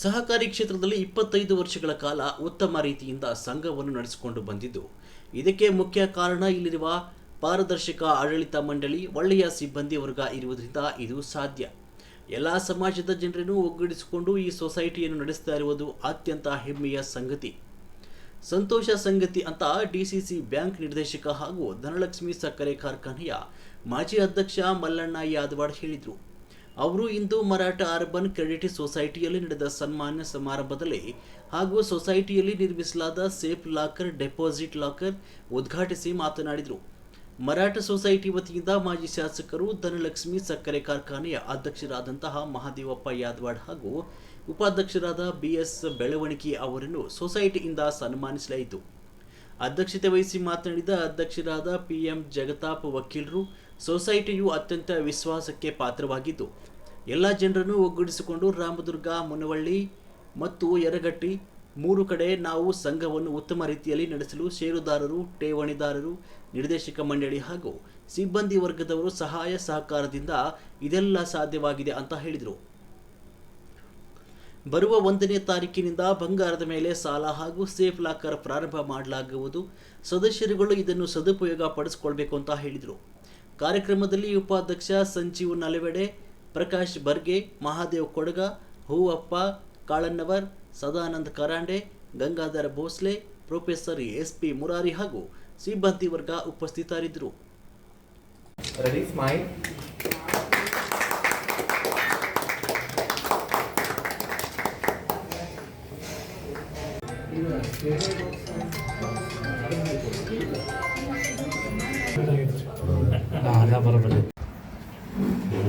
ಸಹಕಾರಿ ಕ್ಷೇತ್ರದಲ್ಲಿ ಇಪ್ಪತ್ತೈದು ವರ್ಷಗಳ ಕಾಲ ಉತ್ತಮ ರೀತಿಯಿಂದ ಸಂಘವನ್ನು ನಡೆಸಿಕೊಂಡು ಬಂದಿದ್ದು, ಇದಕ್ಕೆ ಮುಖ್ಯ ಕಾರಣ ಇಲ್ಲಿರುವ ಪಾರದರ್ಶಕ ಆಡಳಿತ ಮಂಡಳಿ, ಒಳ್ಳೆಯ ಸಿಬ್ಬಂದಿ ವರ್ಗ ಇರುವುದರಿಂದ ಇದು ಸಾಧ್ಯ. ಎಲ್ಲ ಸಮಾಜದ ಜನರನ್ನು ಒಗ್ಗೂಡಿಸಿಕೊಂಡು ಈ ಸೊಸೈಟಿಯನ್ನು ನಡೆಸ್ತಾ ಇರುವುದು ಅತ್ಯಂತ ಹೆಮ್ಮೆಯ ಸಂಗತಿ. ಸಂತೋಷ ಸಂಗತಿ ಅಂತ ಡಿಸಿಸಿ ಬ್ಯಾಂಕ್ ನಿರ್ದೇಶಕ ಹಾಗೂ ಧನಲಕ್ಷ್ಮಿ ಸಕ್ಕರೆ ಕಾರ್ಖಾನೆಯ ಮಾಜಿ ಅಧ್ಯಕ್ಷ ಮಲ್ಲಣ್ಣ ಯಾದವಾಡ್ ಹೇಳಿದರು. ಅವರು ಇಂದು ಮರಾಠ ಅರ್ಬನ್ ಕ್ರೆಡಿಟ್ ಸೊಸೈಟಿಯಲ್ಲಿ ನಡೆದ ಸನ್ಮಾನ ಸಮಾರಂಭದಲ್ಲಿ ಹಾಗೂ ಸೊಸೈಟಿಯಲ್ಲಿ ನಿರ್ಮಿಸಲಾದ ಸೇಫ್ ಲಾಕರ್, ಡೆಪಾಸಿಟ್ ಲಾಕರ್ ಉದ್ಘಾಟಿಸಿ ಮಾತನಾಡಿದರು. ಮರಾಠ ಸೊಸೈಟಿ ವತಿಯಿಂದ ಮಾಜಿ ಶಾಸಕರು ಧನಲಕ್ಷ್ಮಿ ಸಕ್ಕರೆ ಕಾರ್ಖಾನೆಯ ಅಧ್ಯಕ್ಷರಾದಂತಹ ಮಹಾದೇವಪ್ಪ ಯಾದವಾಡ್ ಹಾಗೂ ಉಪಾಧ್ಯಕ್ಷರಾದ ಬಿಎಸ್ ಬೆಳವಣಿಗೆ ಅವರನ್ನು ಸೊಸೈಟಿಯಿಂದ ಸನ್ಮಾನಿಸಲಾಯಿತು. ಅಧ್ಯಕ್ಷತೆ ವಹಿಸಿ ಮಾತನಾಡಿದ ಅಧ್ಯಕ್ಷರಾದ ಪಿಎಂ ಜಗತಾಪ್ ವಕೀಲರು ಸೊಸೈಟಿಯು ಅತ್ಯಂತ ವಿಶ್ವಾಸಕ್ಕೆ ಪಾತ್ರವಾಗಿದ್ದು, ಎಲ್ಲ ಜನರನ್ನು ಒಗ್ಗೂಡಿಸಿಕೊಂಡು ರಾಮದುರ್ಗ, ಮುನವಳ್ಳಿ ಮತ್ತು ಯರಗಟ್ಟಿ ಮೂರು ಕಡೆ ನಾವು ಸಂಘವನ್ನು ಉತ್ತಮ ರೀತಿಯಲ್ಲಿ ನಡೆಸಲು ಷೇರುದಾರರು, ಠೇವಣಿದಾರರು, ನಿರ್ದೇಶಕ ಮಂಡಳಿ ಹಾಗೂ ಸಿಬ್ಬಂದಿ ವರ್ಗದವರು ಸಹಾಯ ಸಹಕಾರದಿಂದ ಇದೆಲ್ಲ ಸಾಧ್ಯವಾಗಿದೆ ಅಂತ ಹೇಳಿದರು. ಬರುವ ಒಂದನೇ ತಾರೀಕಿನಿಂದ ಬಂಗಾರದ ಮೇಲೆ ಸಾಲ ಹಾಗೂ ಸೇಫ್ ಲಾಕರ್ ಪ್ರಾರಂಭ ಮಾಡಲಾಗುವುದು. ಸದಸ್ಯರುಗಳು ಇದನ್ನು ಸದುಪಯೋಗ ಪಡಿಸಿಕೊಳ್ಬೇಕು ಅಂತ ಹೇಳಿದರು. ಕಾರ್ಯಕ್ರಮದಲ್ಲಿ ಉಪಾಧ್ಯಕ್ಷ Sanjeev Nalavade, Prakash Barge, Mahadev Kodaga, Hoovappa Kalannavar, Sadananda Karande, Gangadhar Bhosle, professor S P Murari ಹಾಗೂ ಸಿಬ್ಬಂದಿ ವರ್ಗ ಉಪಸ್ಥಿತರಿದ್ದರು. അതാ പറമ്പ്